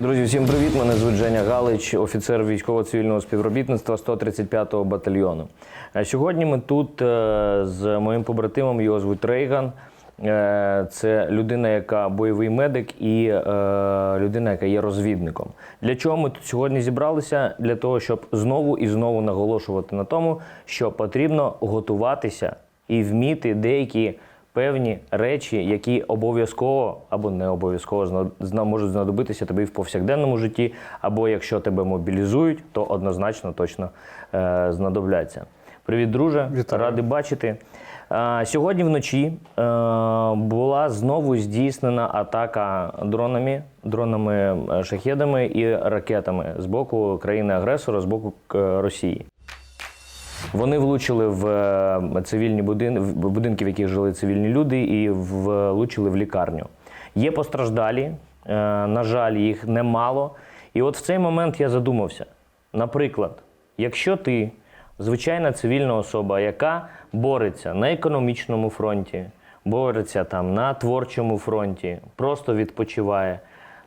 Друзі, всім привіт! Мене звуть Женя Галич, офіцер військово-цивільного співробітництва 135-го батальйону. Е, Сьогодні ми тут е, з моїм побратимом, його звуть Рейган. Е, Це людина, яка бойовий медик і людина, яка є розвідником. Для чого ми тут сьогодні зібралися? Для того, щоб знову і знову наголошувати на тому, що потрібно готуватися і вміти деякі певні речі, які обов'язково або не обов'язково можуть знадобитися тобі в повсякденному житті, або якщо тебе мобілізують, то однозначно точно е, знадобляться. Привіт, друже, Вітаю. радий бачити. Сьогодні вночі е, була знову здійснена атака дронами, дронами е, шахедами і ракетами з боку країни-агресора, з боку е, Росії. Вони влучили в е, цивільні будин... в будинки, в яких жили цивільні люди, і влучили в лікарню. Є постраждалі, е, на жаль, їх немало. І от в цей момент я задумався: наприклад, якщо ти звичайна цивільна особа, яка бореться на економічному фронті, бореться там на творчому фронті, просто відпочиває.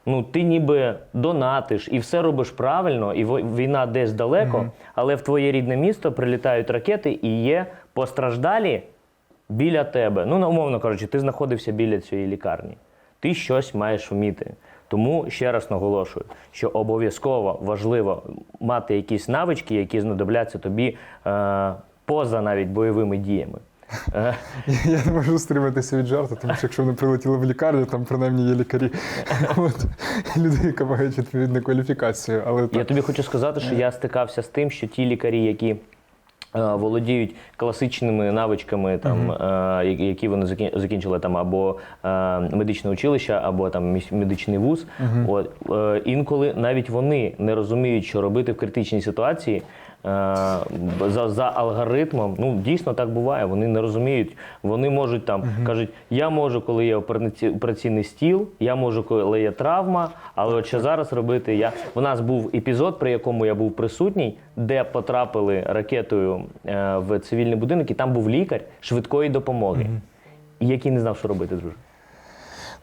Ну, ти ніби донатиш і все робиш правильно, і війна десь далеко, але в твоє рідне місто прилітають ракети і є постраждалі біля тебе. Ну, умовно кажучи, ти знаходився біля цієї лікарні. Ти щось маєш вміти. Тому ще раз наголошую, що обов'язково важливо мати якісь навички, які знадобляться тобі е, поза навіть бойовими діями. Е, Я не можу стриматися від жарту, тому що якщо вони прилетіли в лікарню, там принаймні є лікарі. От, люди, які мають відповідну кваліфікацію. Але Я тобі хочу сказати, що я стикався з тим, що ті лікарі, які е, володіють класичними навичками, там, е, які- вони закінчили там або медичне училище, або там медичний вуз, от, інколи навіть вони не розуміють, що робити в критичній ситуації. Е, За, за алгоритмом, ну дійсно так буває. Вони не розуміють. Вони можуть там кажуть, я можу, коли є операці- операційний стіл, я можу, коли є травма, але от що зараз робити? Я у нас був епізод, при якому я був присутній, де потрапили ракетою е, в цивільний будинок, і там був лікар швидкої допомоги, який не знав, що робити, друже.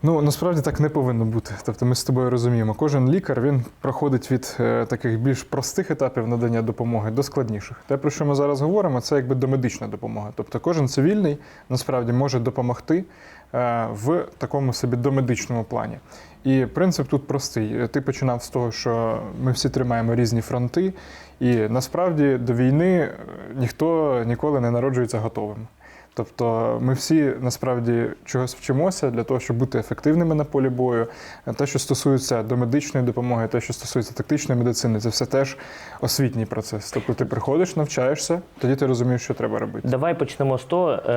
Ну насправді так не повинно бути. Тобто ми з тобою розуміємо, кожен лікар він проходить від е, таких більш простих етапів надання допомоги до складніших. Те, про що ми зараз говоримо, це якби домедична допомога. Тобто кожен цивільний насправді може допомогти е, в такому собі домедичному плані. І принцип тут простий. Ти починав з того, що ми всі тримаємо різні фронти, і насправді до війни е, ніхто ніколи не народжується готовим. Тобто ми всі насправді чогось вчимося для того, щоб бути ефективними на полі бою. Те, що стосується домедичної допомоги, те, що стосується тактичної медицини, це все теж освітній процес. Тобто ти приходиш, навчаєшся, тоді ти розумієш, що треба робити. Давай почнемо з того, е,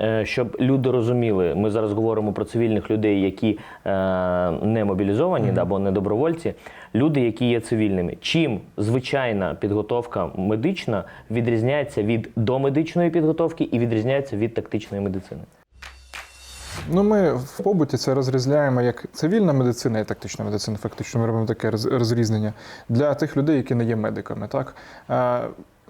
е, щоб люди розуміли. Ми зараз говоримо про цивільних людей, які е, не мобілізовані да, або не добровольці. Люди, які є цивільними. Чим звичайна підготовка медична відрізняється від домедичної підготовки і відрізняється від тактичної медицини? Ну, ми в побуті це розрізняємо як цивільна медицина і тактична медицина. Фактично, ми робимо таке розрізнення для тих людей, які не є медиками. Так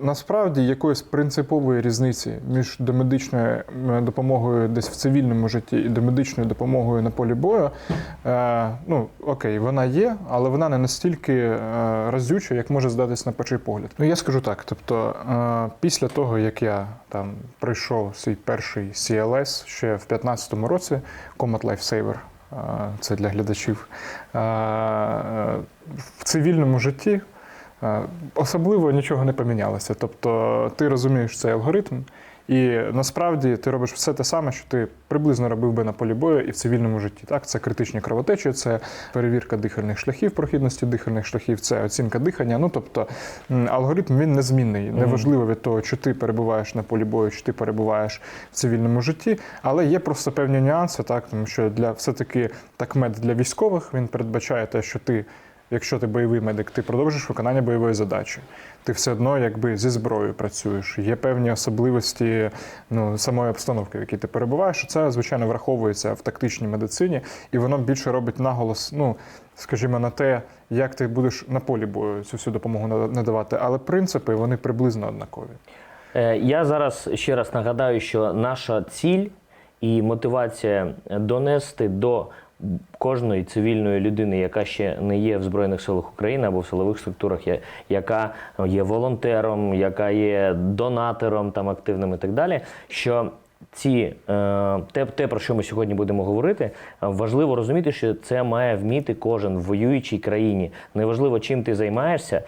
насправді якоїсь принципової різниці між домедичною допомогою десь в цивільному житті і домедичною допомогою на полі бою. е, Ну окей, вона є, але вона не настільки е, разюча, як може здатись на перший погляд. Ну я скажу так: тобто, е, після того як я там пройшов свій перший CLS ще в 2015 році, Combat Lifesaver, е, це для глядачів. е, е, В цивільному житті е, особливо нічого не помінялося. Тобто ти розумієш цей алгоритм, і насправді ти робиш все те саме, що ти приблизно робив би на полі бою і в цивільному житті. Так, це критичні кровотечі, це перевірка дихальних шляхів, прохідності дихальних шляхів, це оцінка дихання. Ну тобто алгоритм він незмінний. Неважливо від того, чи ти перебуваєш на полі бою, чи ти перебуваєш в цивільному житті, але є просто певні нюанси, так тому що для все-таки такмед для військових він передбачає те, що ти. Якщо ти бойовий медик, ти продовжиш виконання бойової задачі. Ти все одно якби зі зброєю працюєш. Є певні особливості ну, самої обстановки, в якій ти перебуваєш. Це, звичайно, враховується в тактичній медицині, і воно більше робить наголос, ну, скажімо, на те, як ти будеш на полі бою цю всю допомогу надавати. Але принципи вони приблизно однакові. Е, Я зараз ще раз нагадаю, що наша ціль і мотивація донести до кожної цивільної людини, яка ще не є в Збройних силах України або в силових структурах, яка є волонтером, яка є донатором там активним і так далі. Що ці е, те, те, про що ми сьогодні будемо говорити, е, важливо розуміти, що це має вміти кожен в воюючій країні. Неважливо, чим ти займаєшся.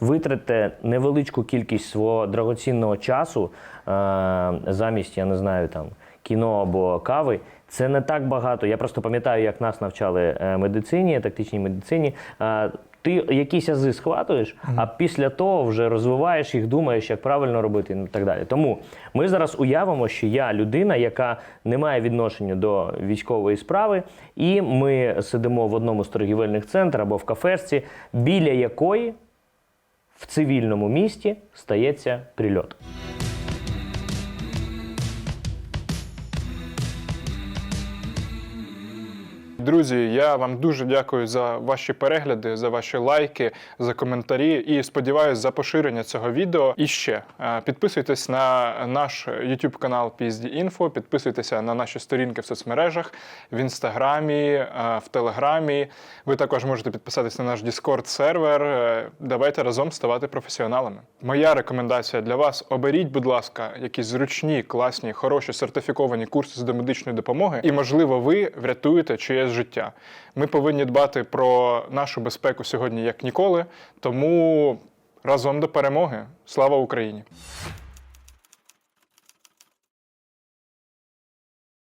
Витратьте невеличку кількість свого драгоцінного часу е, замість, я не знаю, там кіно або кави. Це не так багато. Я просто пам'ятаю, як нас навчали е, медицині, тактичній медицині. Е, ти якісь ази схватуєш, а після того вже розвиваєш їх, думаєш, як правильно робити і так далі. Тому ми зараз уявимо, що я людина, яка не має відношення до військової справи, і ми сидимо в одному з торгівельних центрів або в кафешці, біля якої в цивільному місті стається прильот. Друзі, я вам дуже дякую за ваші перегляди, за ваші лайки, за коментарі і сподіваюся за поширення цього відео. І ще е, підписуйтесь на наш YouTube канал PSD Info, підписуйтеся на наші сторінки в соцмережах, в інстаграмі, е, в телеграмі. Ви також можете підписатись на наш Discord сервер. Е, Давайте разом ставати професіоналами. Моя рекомендація для вас: оберіть, будь ласка, якісь зручні, класні, хороші сертифіковані курси з домедичної допомоги, і можливо, ви врятуєте чиєсь життя. Ми повинні дбати про нашу безпеку сьогодні як ніколи. Тому разом до перемоги. Слава Україні!